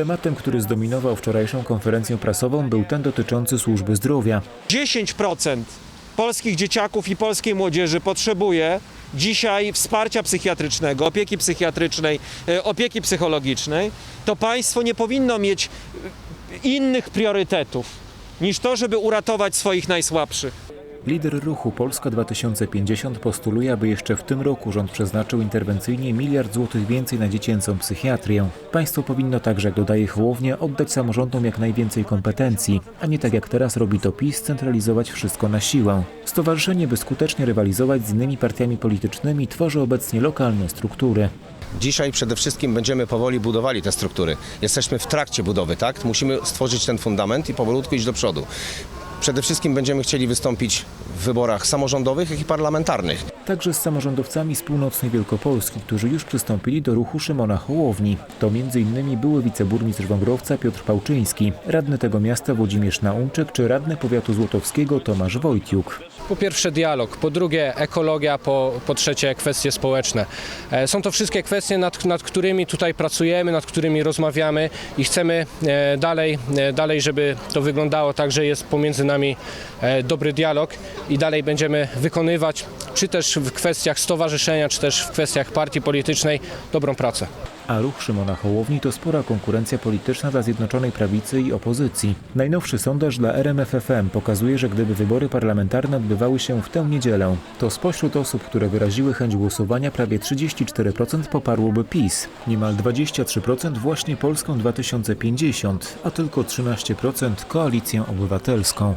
Tematem, który zdominował wczorajszą konferencję prasową był ten dotyczący służby zdrowia. 10% polskich dzieciaków i polskiej młodzieży potrzebuje dzisiaj wsparcia psychiatrycznego, opieki psychiatrycznej, e, opieki psychologicznej, to państwo nie powinno mieć e, innych priorytetów niż to, żeby uratować swoich najsłabszych. Lider ruchu Polska 2050 postuluje, aby jeszcze w tym roku rząd przeznaczył interwencyjnie miliard złotych więcej na dziecięcą psychiatrię. Państwo powinno także, jak dodaje Hołownia, oddać samorządom jak najwięcej kompetencji, a nie tak jak teraz robi to PiS, centralizować wszystko na siłę. Stowarzyszenie, by skutecznie rywalizować z innymi partiami politycznymi, tworzy obecnie lokalne struktury. Dzisiaj przede wszystkim będziemy powoli budowali te struktury. Jesteśmy w trakcie budowy, tak? Musimy stworzyć ten fundament i powolutku iść do przodu. Przede wszystkim będziemy chcieli wystąpić w wyborach samorządowych, jak i parlamentarnych. Także z samorządowcami z północnej Wielkopolski, którzy już przystąpili do ruchu Szymona Hołowni. To m.in. były wiceburmistrz Wągrowca Piotr Pałczyński, radny tego miasta Włodzimierz Naumczyk czy radny powiatu złotowskiego Tomasz Wojciuk. Po pierwsze dialog, po drugie ekologia, po, po trzecie kwestie społeczne. E, Są to wszystkie kwestie, nad, nad którymi tutaj pracujemy, nad którymi rozmawiamy i chcemy e, dalej, e, dalej, żeby to wyglądało tak, że jest pomiędzy nami dobry dialog i dalej będziemy wykonywać, czy też w kwestiach stowarzyszenia, czy też w kwestiach partii politycznej, dobrą pracę. A ruch Szymona Hołowni to spora konkurencja polityczna dla Zjednoczonej Prawicy i opozycji. Najnowszy sondaż dla RMFFM pokazuje, że gdyby wybory parlamentarne odbywały się w tę niedzielę, to spośród osób, które wyraziły chęć głosowania, prawie 34% poparłoby PiS, niemal 23% właśnie Polską 2050, a tylko 13% Koalicję Obywatelską.